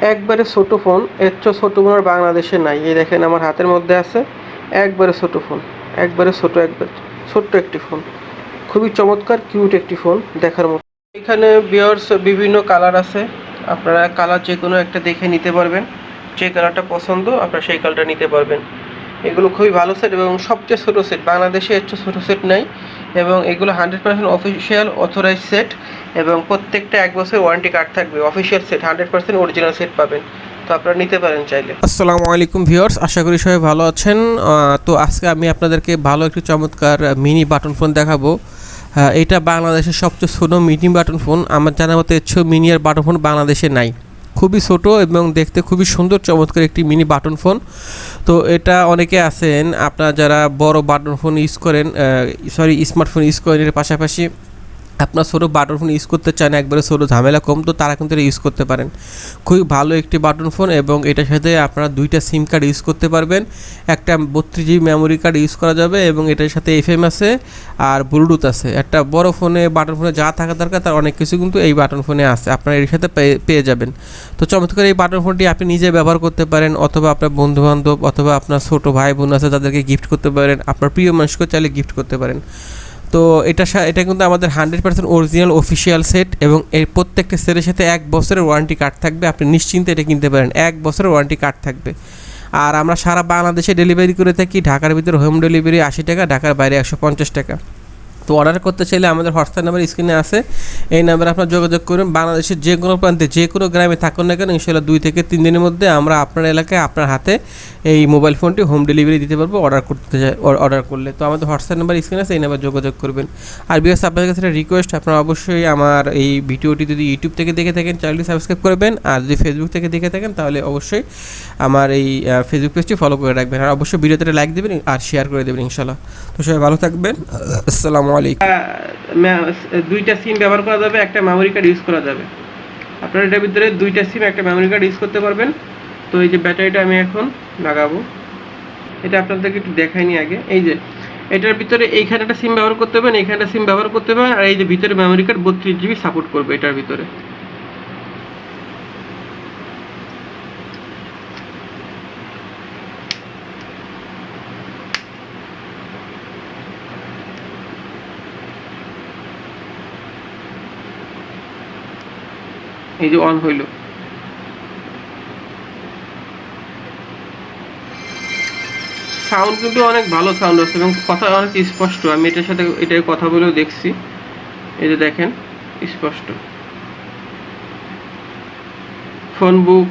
একবারে ছোটো ফোন, এর চেয়ে ছোটো ফোন আর বাংলাদেশে নাই। এই দেখেন আমার হাতের মধ্যে আছে, একবারে ছোটো ফোন, একবারে ছোট, একবার ছোট্ট একটি ফোন। খুবই চমৎকার, কিউট একটি ফোন দেখার মতো। এখানে বিয়ার্স বিভিন্ন কালার আছে, আপনারা কালার যে কোনো একটা দেখে নিতে পারবেন। যে কালারটা পছন্দ, আপনারা সেই কালারটা নিতে পারবেন। এগুলো খুবই ভালো সেট এবং সবচেয়ে ছোটো সেট বাংলাদেশে এর চেয়ে ছোটো সেট নাই। এবং এগুলো hundred percent official authorise set এবং প্রত্যেকটা এক বছর ওয়ারেন্টি কার্ড থাকবে। Official set, hundred percent original set পাবেন। তো আপনারা নিতে পারেন চাইলে। আসসালামু আলাইকুম ভিউয়ার্স, আশা করি সবাই ভালো আছেন। তো আজকে আমি আপনাদেরকে ভালো একটি চমৎকার মিনি বাটন ফোন দেখাবো। এটা বাংলাদেশের সবচেয়ে ছোটো মিনি বাটন ফোন। আমার জানা মতে এর মিনি আর বাটন ফোন বাংলাদেশে নাই। খুবই ছোট এবং দেখতে খুবই সুন্দর, চমৎকার একটি মিনি বাটন ফোন। তো এটা অনেকে আছেন, আপনারা যারা বড় বাটন ফোন ইউজ করেন সরি স্মার্টফোন ইউজ করেন, এর পাশাপাশি আপনার ছোটো বাটন ফোন ইউজ করতে চান, একবারে ছোটো ঝামেলা কম, তো তারা কিন্তু এটা ইউজ করতে পারেন। খুবই ভালো একটি বাটন ফোন এবং এটার সাথে আপনারা দুইটা সিম কার্ড ইউজ করতে পারবেন। একটা বত্রিশ জিবি মেমোরি কার্ড ইউজ করা যাবে এবং এটার সাথে এফএম আছে আর ব্লুটুথ আছে। একটা বড় ফোনে বাটন ফোনে যা থাকা দরকার, তার অনেক কিছু কিন্তু এই বাটন ফোনে আছে। আপনারা এর সাথে পেয়ে- যাবেন। তো চমৎকার এই বাটন ফোনটি আপনি নিজে ব্যবহার করতে পারেন অথবা আপনার বন্ধু বান্ধব অথবা আপনার ছোটো ভাই বোন আছে, তাদেরকে গিফট করতে পারেন। আপনার প্রিয় মানুষকে চাইলে গিফট করতে পারেন। তো এটা এটা কিন্তু আমাদের hundred percent original official set এবং এর প্রত্যেকটা সেটের সাথে এক বছরের ওয়ারেন্টি কার্ড থাকবে। আপনি নিশ্চিন্তে এটা কিনতে পারেন। এক বছরের ওয়ারেন্টি কার্ড থাকবে। আর আমরা সারা বাংলাদেশে ডেলিভারি করে থাকি। ঢাকার ভিতরে হোম ডেলিভারি আশি টাকা, ঢাকার বাইরে একশো পঞ্চাশ টাকা। তো অর্ডার করতে চাইলে আমাদের হোয়াটসঅ্যাপ নাম্বার স্ক্রিনে আছে। এই নাম্বারে আপনার যোগাযোগ করুন। বাংলাদেশের যে কোনো প্রান্তে, যে কোনো গ্রামে থাকুন না কেন ইনশাল্লাহ দুই থেকে তিন দিনের মধ্যে আমরা আপনার এলাকায়, আপনার হাতে এই মোবাইল ফোনটি হোম ডেলিভারি দিতে পারব অর্ডার করতে চাই অর্ডার করলে। তো আমাদের হোয়াটসঅ্যাপ নাম্বার স্ক্রিনে আছে, এই নাম্বার যোগাযোগ করবেন। আর বিকজ আপনাদের কাছে একটা রিকোয়েস্ট আপনারা অবশ্যই আমার এই ভিডিওটি যদি ইউটিউব থেকে দেখে থাকেন চ্যানেলটি সাবস্ক্রাইব করবেন। আর যদি ফেসবুক থেকে দেখে থাকেন, তাহলে অবশ্যই আমার এই ফেসবুক পেজটি ফলো করে রাখবেন। আর অবশ্যই ভিডিওতে লাইক দেবেন, আর শেয়ার করে দেবেন ইনশাল্লাহ তো সবাই ভালো থাকবেন। আসসালামু আলাইকুম। দুইটা সিম ব্যবহার করা যাবে, একটা মেমোরি কার্ড ইউজ করা যাবে। আপনারা এটার ভিতরে দুইটা সিম একটা মেমোরি কার্ড ইউজ করতে পারবেন। তো এই যে ব্যাটারিটা আমি এখন লাগাবো। এটা আপনাদেরকে একটু দেখাইনি আগে। এই যে, এটার ভিতরে এইখানে একটা সিম ব্যবহার করতে পারবেন এইখানে একটা সিম ব্যবহার করতে পারবেন আর এই যে ভিতরে মেমোরি কার্ড বত্রিশ জিবি সাপোর্ট করবে এটার ভিতরে। এই যে অন হইল। সাউন্ড কিন্তু অনেক ভালো সাউন্ড আছে এবং কথা অনেক স্পষ্ট। আমি এটার সাথে এটার কথা বলেও দেখছি। এই যে দেখেন, স্পষ্ট। ফোন বুক